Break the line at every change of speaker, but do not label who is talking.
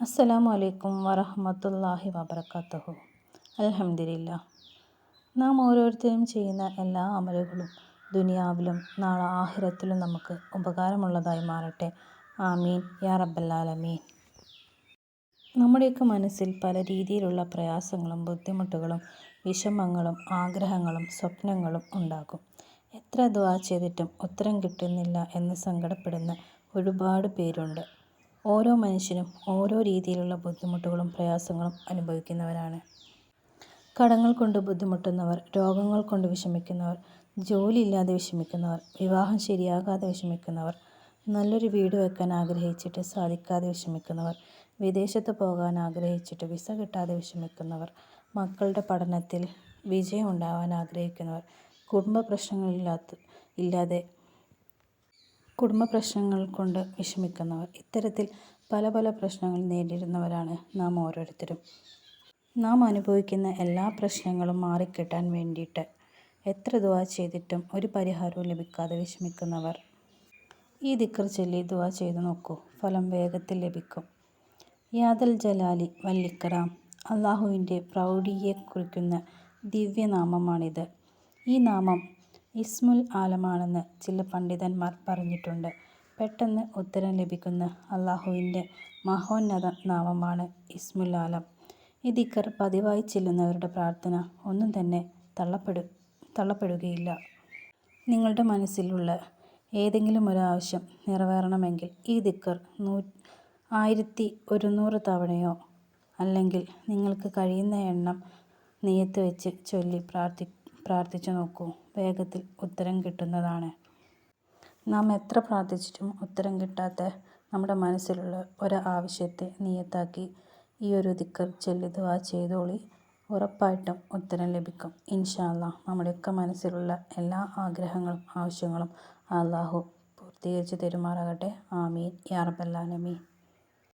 അസ്സലാമു അലൈക്കും വറഹമത്തല്ലാഹി വാബർക്കാത്തഹു അലഹമില്ല നാം ഓരോരുത്തരും ചെയ്യുന്ന എല്ലാ അമലുകളും ദുനിയാവിലും നാളെ ആഹിരത്തിലും നമുക്ക് ഉപകാരമുള്ളതായി മാറട്ടെ. ആമീൻ. യാ റബ്ബല്ലാലമീൻ നമ്മുടെയൊക്കെ മനസ്സിൽ പല രീതിയിലുള്ള പ്രയാസങ്ങളും ബുദ്ധിമുട്ടുകളും വിഷമങ്ങളും ആഗ്രഹങ്ങളും സ്വപ്നങ്ങളും ഉണ്ടാകും. എത്ര ദ്വാ ചെയ്തിട്ടും ഉത്തരം കിട്ടുന്നില്ല എന്ന് സങ്കടപ്പെടുന്ന ഒരുപാട് പേരുണ്ട്. ഓരോ മനുഷ്യനും ഓരോ രീതിയിലുള്ള ബുദ്ധിമുട്ടുകളും പ്രയാസങ്ങളും അനുഭവിക്കുന്നവരാണ്. കടങ്ങൾ കൊണ്ട് ബുദ്ധിമുട്ടുന്നവർ രോഗങ്ങൾ കൊണ്ട് വിഷമിക്കുന്നവർ ജോലിയില്ലാതെ വിഷമിക്കുന്നവർ വിവാഹം ശരിയാകാതെ വിഷമിക്കുന്നവർ നല്ലൊരു വീട് വെക്കാൻ ആഗ്രഹിച്ചിട്ട് സാധിക്കാതെ വിഷമിക്കുന്നവർ വിദേശത്ത് പോകാൻ ആഗ്രഹിച്ചിട്ട് വിസ കിട്ടാതെ വിഷമിക്കുന്നവർ മക്കളുടെ പഠനത്തിൽ വിജയം ഉണ്ടാവാൻ ആഗ്രഹിക്കുന്നവർ കുടുംബ പ്രശ്നങ്ങളില്ലാത്ത ഇല്ലാതെ കുടുംബ പ്രശ്നങ്ങൾ കൊണ്ട് വിഷമിക്കുന്നവർ ഇത്തരത്തിൽ പല പല പ്രശ്നങ്ങൾ നേരിടുന്നവരാണ് നാം ഓരോരുത്തരും. നാം അനുഭവിക്കുന്ന എല്ലാ പ്രശ്നങ്ങളും മാറിക്കിട്ടാൻ വേണ്ടിയിട്ട് എത്ര ദുവാ ചെയ്തിട്ടും ഒരു പരിഹാരവും ലഭിക്കാതെ വിഷമിക്കുന്നവർ. ഈ ദിക്കർ ചൊല്ലി ദുവാ ചെയ്തു നോക്കൂ. ഫലം വേഗത്തിൽ ലഭിക്കും. യാദൽ ജലാലി വല്ലിക്കറാം. അള്ളാഹുവിന്റെ പ്രൗഢിയെ കുറിക്കുന്ന ദിവ്യനാമമാണിത്. ഈ നാമം ഇസ്മുൽ ആലമാണെന്ന് ചില പണ്ഡിതന്മാർ പറഞ്ഞിട്ടുണ്ട്. പെട്ടെന്ന് ഉത്തരം ലഭിക്കുന്ന അള്ളാഹുവിന്റെ മഹോന്നത നാമമാണ് ഇസ്മുൽ ആലം. ഈ ദിക്കർ പതിവായി ചെല്ലുന്നവരുടെ പ്രാർത്ഥന ഒന്നും തന്നെ തള്ളപ്പെടു തള്ളപ്പെടുകയില്ല. നിങ്ങളുടെ മനസ്സിലുള്ള ഏതെങ്കിലും ഒരു ആവശ്യം നിറവേറണമെങ്കിൽ ഈ ദിക്കർ നൂ ആയിരത്തി ഒരുന്നൂറ് തവണയോ അല്ലെങ്കിൽ നിങ്ങൾക്ക് കഴിയുന്ന എണ്ണം നെയ്യത്ത് വെച്ച് ചൊല്ലി പ്രാർത്ഥി പ്രാർത്ഥിച്ചു നോക്കൂ. വേഗത്തിൽ ഉത്തരം കിട്ടുന്നതാണ്. നാം എത്ര പ്രാർത്ഥിച്ചിട്ടും ഉത്തരം കിട്ടാത്ത നമ്മുടെ മനസ്സിലുള്ള ഒരു ആവശ്യത്തെ നിയത്താക്കി ഈ ഒരു ദിക്കർ ചൊല്ലി ദുആ ചെയ്തോളി. ഉറപ്പായിട്ടും ഉത്തരം ലഭിക്കും. ഇൻഷാല്ല നമ്മുടെയൊക്കെ മനസ്സിലുള്ള എല്ലാ ആഗ്രഹങ്ങളും ആവശ്യങ്ങളും അള്ളാഹു പൂർത്തീകരിച്ച് തെരുമാറാകട്ടെ. ആമീൻ. യാ